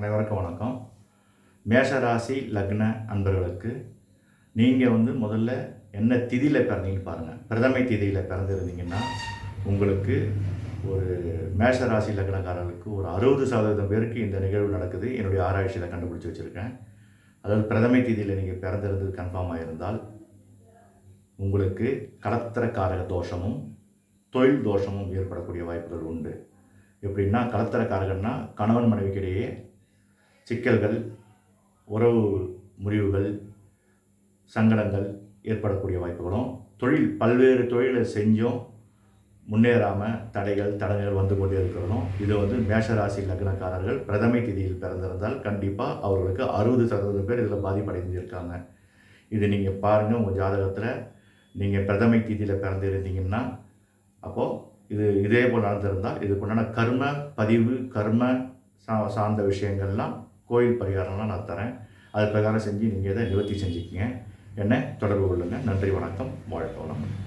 அனைவருக்கும் வணக்கம். மேஷராசி லக்ன அன்பர்களுக்கு நீங்கள் வந்து முதல்ல என்ன திதியில் பிறந்தீங்கன்னு பாருங்கள் பிரதமை திதியில் பிறந்திருந்தீங்கன்னா உங்களுக்கு ஒரு மேஷராசி லக்னக்காரர்களுக்கு ஒரு அறுபது சதவீதம் பேருக்கு இந்த நிகழ்வு நடக்குது. என்னுடைய ஆராய்ச்சியில் கண்டுபிடிச்சி வச்சுருக்கேன். அதாவது பிரதமை திதியில் நீங்கள் பிறந்திருந்தது கன்ஃபார்மாக இருந்தால் உங்களுக்கு கலத்திரக்காரக தோஷமும் தொழில் தோஷமும் ஏற்படக்கூடிய வாய்ப்புகள் உண்டு. எப்படின்னா கலத்திரக்காரகன்னா கணவன் மனைவிக்கிடையே சிக்கல்கள் உறவு முறிவுகள் சங்கடங்கள் ஏற்படக்கூடிய வாய்ப்புகளும் தொழில் பல்வேறு தொழிலை செஞ்சும் முன்னேறாமல் தடைகள் தடங்கள் வந்து கொண்டே இருக்கிறதும் இது வந்து மேஷராசி லக்னக்காரர்கள் பிரதமை திதியில் பிறந்திருந்தால் கண்டிப்பாக அவர்களுக்கு அறுபது சதவீதம் பேர் இதில் பாதிப்படைஞ்சிருக்காங்க இது நீங்கள் பாருங்கள் உங்கள் ஜாதகத்தில் நீங்கள் பிரதமை திதியில் பிறந்திருந்தீங்கன்னா அப்போது இது இதே போல் நடந்திருந்தால் இதுக்குண்டான கர்ம பதிவு கர்ம சா சார்ந்த விஷயங்கள்லாம் கோயில் பரிகாரம்லாம் நான் தரேன். அது பிரகாரம் செஞ்சு நீங்கள் இதை நிவர்த்தி செஞ்சுக்கிங்க. என்னை? தொடர்பு கொள்ளுங்கள் நன்றி வணக்கம். வாழ்க்கை வளம்